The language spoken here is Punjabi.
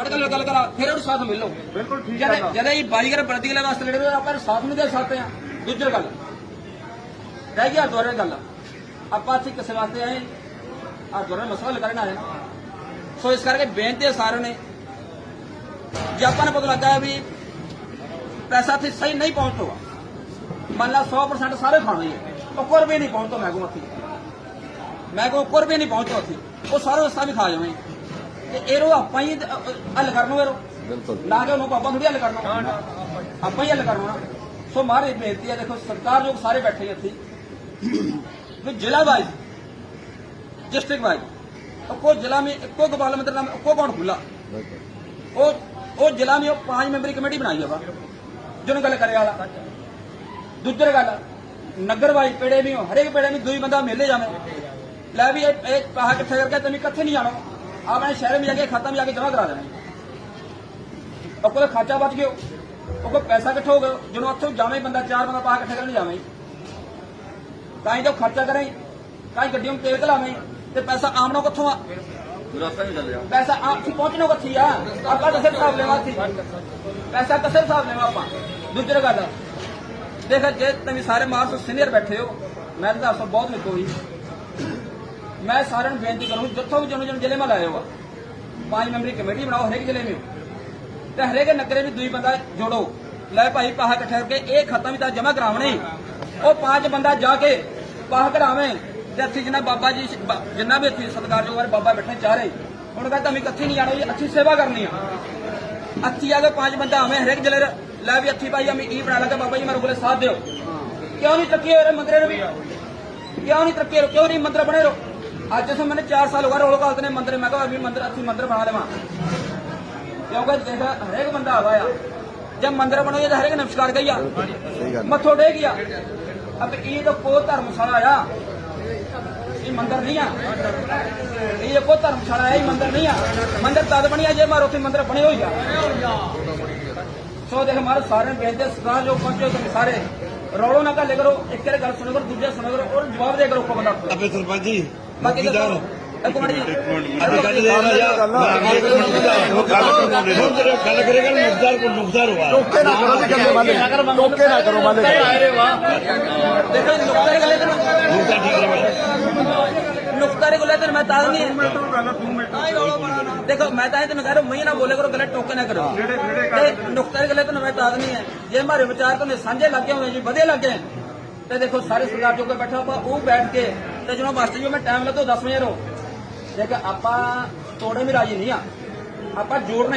ਸਾਡੇ ਨਾਲ ਗੱਲ ਕਰਾ ਫਿਰ ਉਹਨੂੰ ਸਾਥ ਮਿਲੋ। ਬਿਲਕੁਲ ਠੀਕ ਜਦ ਹੈ ਜਦ ਇਹ ਬਾਜੀਗਰ ਪ੍ਰਤੀ ਲੈ ਵਾਸਤੇ ਲੜੇ ਆਪਾਂ ਨੂੰ ਸਾਥ ਨਹੀਂ ਦੇ ਸਕਦੇ ਆ ਦੂਜੀ ਗੱਲ ਰਹਿ ਗਿਆ ਦੁਆਰੇ ਗੱਲ। ਆਪਾਂ ਇੱਥੇ ਕਿਸੇ ਵਾਸਤੇ ਆਏ ਆ ਦੁਆਰੇ ਮਸਲਾ ਹੱਲ ਕਰਨਾ ਹੈ। ਸੋ ਇਸ ਕਰਕੇ ਬੇਨਤੀ ਹੈ ਸਾਰਿਆਂ ਨੇ ਜੇ ਆਪਾਂ ਨੂੰ ਪਤਾ ਲੱਗਾ ਵੀ ਪੈਸਾ ਇੱਥੇ ਸਹੀ ਨਹੀਂ ਪਹੁੰਚਦਾ ਮੰਨ ਲਾ 100% ਸਾਰੇ ਖਾਣੇ ਹੈ ਉਹ ਕੁਰ ਵੀ ਨਹੀਂ ਪਹੁੰਚਦਾ ਮੈਂ ਕੋ ਮੈਂ ਕੋ ਕੁਰ ਵੀ ਨਹੀਂ ਪਹੁੰਚਦਾ ਉੱਥੇ। ਉਹ ਸਾਰੇ ਰਸਤਾ ਵੀ ਖਾ ਜਾਵੇਂ ਤੇ ਇਹਨੂੰ ਆਪਾਂ ਹੀ ਅ- ਅ- ਹੱਲ ਕਰਨੋ ਇਹਨੂੰ ਬਿਲਕੁਲ ਨਾ ਕਿ ਉਹਨੂੰ ਪਾਪਾ ਥੋੜੀ ਹੱਲ ਕਰਨਾ ਆਪਾਂ ਹੀ ਹੱਲ ਕਰਨਾ ਸੋ ਮਾਰੇ ਬੇਨਤੀ ਹੈ ਦੇਖੋ ਸਰਕਾਰ ਲੋਕ ਸਾਰੇ ਬੈਠੇ ਨੇ ਇੱਥੇ ਵੀ ਜ਼ਿਲ੍ਹਾ ਵਾਈਜ਼ डिस्ट्रिक्ट वाइज को जिला में को गोपाल मंदिर नाम को कौन खुला ਬਿਲਕੁਲ वो वो जिला में वो पांच मेंबरी कमेटी बनाई है वा ਜਿਹਨੂੰ ਗੱਲ ਕਰੇ ਵਾਲਾ ਦੂਜਰ ਗੱਲ ਨਗਰ ਵਾਈ ਪੇੜੇ ਵੀ ਹੋ ਹਰੇਕ ਪੇੜੇ ਵਿੱਚ ਦੋ ਹੀ ਬੰਦਾ ਮਿਲੇ ਜਾਵੇ ਲੈ ਵੀ ਇਹ ਇਹ ਪਾਹਾ ਕਿੱਥੇ ਕਰਕੇ ਸ਼ਹਿਰ ਵਿੱਚ ਜਾ ਕੇ ਖਾਤਾ ਵਿੱਚ ਜਾ ਕੇ ਜਮ੍ਹਾਂ ਕਰਾ ਦੇਣਾ ਉਹ ਕੋਲ ਖਾਤਾ ਬਚ ਗਿਓ ਉਹ ਕੋਲ ਪੈਸਾ ਇਕੱਠਾ ਹੋ ਗਿਆ। ਉੱਥੋਂ ਜਾਵੇਂ ਬੰਦਾ ਚਾਰ ਬੰਦਾ ਪਾਹਾ ਇਕੱਠੇ ਕਰਨ ਜਾਵੇਂ ਤਾਂ ਹੀ ਜੋ ਖਰਚਾ ਕਰੇ ਤਾਂ ਹੀ ਗੱਡੀਆਂ ਨੂੰ ਤੇਲ ਕਲਾਵੇਂ ਤੇ ਪੈਸਾ ਆਮਣੋ ਕਿੱਥੋਂ ਆ? ਰਸਤਾ ਨਹੀਂ ਚੱਲ ਰਿਹਾ। ਪੈਸਾ ਆਪ ਸੀ ਪਹੁੰਚਣੋ ਕਿੱਥੇ ਆ? ਆਪਾਂ ਕਿਸੇ ਹਿਸਾਬ ਲੈਵਾ ਸੀ ਪੈਸਾ ਕਿਸੇ ਹਿਸਾਬ ਲੈਵਾ ਆਪਾਂ। ਦੂਜੀ ਗੱਲ ਦੇਖ ਜੇ ਤੁਸੀਂ ਸਾਰੇ ਮਾਰਸ ਸੀਨੀਅਰ ਬੈਠੇ ਹੋ ਮੈਂ ਤਾਂ ਦੱਸੋ ਬਹੁਤ ਨਿੱਕੋ ਹੀ ਮੈਂ ਸਾਰਿਆਂ ਨੂੰ ਬੇਨਤੀ ਕਰੂੰ ਜਿੱਥੋਂ ਵੀ ਜਿਹਨੂੰ ਜਿਹਨੂੰ ਜ਼ਿਲ੍ਹੇ ਮਾ ਲਾਏ ਹੋ ਆ, ਪੰਜ ਮੈਂਬਰੀ ਕਮੇਟੀ ਬਣਾਓ, ਹਰੇਕ ਜ਼ਿਲ੍ਹੇ ਵਿੱਚ ਤੇ ਹਰੇਕ ਨਗਰੇ ਵਿੱਚ ਦੁਈ ਬੰਦਾ ਜੋੜੋ। ਲੈ ਭਾਈ ਪਾਹਾ ਇਕੱਠਾ ਕਰਕੇ ਇਹ ਖਤਮ ਵੀ ਤਾਂ ਜਮਾ ਕਰਾਵਣੇ ਉਹ ਪੰਜ ਬੰਦਾ ਜਾ ਕੇ ਪਾਹਾ ਕਢਾਵੇਂ ਤੇ ਅੱਥੀ ਜਿੰਨਾ ਬਾਬਾ ਜੀ ਜਿੰਨਾ ਵੀ ਅੱਥੀ ਸਤਿਕਾਰਯੋਗ ਵਾਲੇ ਬਾਬਾ ਬੈਠੇ ਚਾਰੇ, ਹੁਣ ਕਹਿੰਦਾ ਮੈਂ ਇਕੱਠੀ ਨਹੀਂ ਜਾਣਾ ਜੀ ਅੱਛੀ ਸੇਵਾ ਕਰਨੀ ਆ। ਅੱਛੀ ਆ ਕੇ ਪੰਜ ਬੰਦਾ ਆਵੇਂ, ਹਰੇਕ ਜ਼ਿਲ੍ਹੇ ਲੈ ਵੀ ਅੱਛੀ ਭਾਈ ਅਮੀ ਇਹ ਬਣਾ ਲਾਂਗਾ ਬਾਬਾ ਜੀ ਮੇਰੇ ਕੋਲੇ ਸਾਥ ਦਿਓ। ਕਿਉਂ ਨਹੀਂ ਤਰੱਕੀ ਹੋ ਰਹੀ ਮੰਦਰੇ ਨੂੰ ਵੀ? ਕਿਉਂ ਨਹੀਂ ਤਰੱਕੀ ਹੋ ਕਿਉਂ ਨਹੀਂ ਮੰਦਰ ਬਣੇ ਰੋ ਅੱਜ ਤੋਂ ਮੈंने 4 ਸਾਲ ਹੋ ਗਏ ਰੋਲ ਕਾਲਤ ਨੇ ਮੰਦਰ ਮੈਂ ਕਿਹਾ ਅਭੀ ਮੰਦਰ ਅਸੀਂ ਮੰਦਰ ਬਣਾ ਲਵਾਂ ਕਿਉਂਕਿ ਦੇਖ ਹਰੇਕ ਬੰਦਾ ਆਵਾ ਆ ਜਦ ਮੰਦਰ ਬਣੋ ਤਾਂ ਹਰੇਕ ਨਮਸਕਾਰ ਗਈ ਆ ਮੱਥੋ ਟੇਕ ਗਿਆ। ਅਬ ਇਹ ਤਾਂ ਕੋ ਧਰਮਸ਼ਾਲਾ ਆ। ਇਹ ਮੰਦਰ ਨਹੀਂ ਆ। ਇਹ ਕੋ ਧਰਮਸ਼ਾਲਾ ਹੈ ਇਹ ਮੰਦਰ ਨਹੀਂ ਆ। ਮੰਦਰ ਤਦ ਬਣਿਆ ਜੇ ਮਾਰੋ ਤੇ ਮੰਦਰ ਬਣੇ ਹੋਈ ਆ। ਸੋ ਦੇਖ ਮਾਰੇ ਸਾਰੇ ਬੇਨਤੀ ਸਰਕਾਰ ਜੋ ਪਹੁੰਚੇ ਤੁਸੀਂ ਸਾਰੇ। ਰੌਲੋ ਨਾ ਕੱਲੇ ਕਰੋ ਇੱਕ ਗੱਲ ਸੁਣੋ ਕਰੋ ਦੂਜੇ ਸੁਣੋ ਕਰੋ ਔਰ ਜਵਾਬ ਦੇ ਕਰੋ ਕੋ ਬੰਦਾ। ਅਬੇ ਸਰਪੰਚ ਜੀ ਬਾਕੀ ਮੁੱਕੀਦਾਰ ਇੱਕ ਮਿੰਟ ਜੀ। ਅੱਜ ਗੱਲ ਦੇ ਨਾ ਜਾ। ਹੁਣ ਤੇਰੇ ਗੱਲ ਕਰੇਗਾ ਮੁਖਦਾਰ ਕੋ ਮੁਖਦਾਰ ਹੁਆ ਟੋਕੇ ਨਾ ਕਰੋ ਜੀ ਗੱਲੇ ਵਾਲੇ ਟੋਕੇ ਨਾ ਕਰੋ ਵਾਲੇ ਦੇਖੋ ਨੁਕਤਾਰੇ ਗੱਲੇ ਤੇ ਮੁਖਦਾਰ ਠੀਕ ਰਵੇ ਨੁਕਤਾਰੇ ਗੱਲੇ ਤੇ ਮੈਂ ਤਾਂ ਨਹੀਂ ਤੂੰ ਪਹਿਲਾਂ ਤੂੰ ਮਿੰਟ ਦੇਖੋ ਮੈਂ ਤਾਂ ਇਹ ਤੈਨੂੰ ਕਹਿ ਰਿਹਾ ਮੈਂ ਨਾ ਬੋਲੇ ਕਰੋ ਗੱਲੇ ਟੋਕੇ ਨਾ ਕਰੋ। ਤੇ ਨੁਕਤਾਰੇ ਗੱਲੇ ਤੇ ਮੈਂ ਤਾਂ ਨਹੀਂ ਹੈ। ਜੇ ਮਾਰੇ ਵਿਚਾਰ ਤੋਂ ਸਾਂਝੇ ਲੱਗੇ ਹੋਏ ਜੀ ਵਧੇ ਲੱਗੇ। ਤੇ ਦੇਖੋ ਸਾਰੇ ਸਰਦਾਰ ਜੋ ਕੇ ਬੈਠਾ ਆਪਾਂ ਉਹ ਬੈਠ ਕੇ ਤੇ ਜਦੋਂ ਮਾਸਟਰ ਜੀ ਮੈਂ ਟਾਈਮ ਲੱਗੋ 10 ਵਜੇ ਰੋ ਦੇਖ, ਆਪਾਂ ਤੋੜੇ ਵੀ ਰਾਜੀ ਨਹੀਂ ਆ। ਆਪਾਂ ਜੋੜਨੇ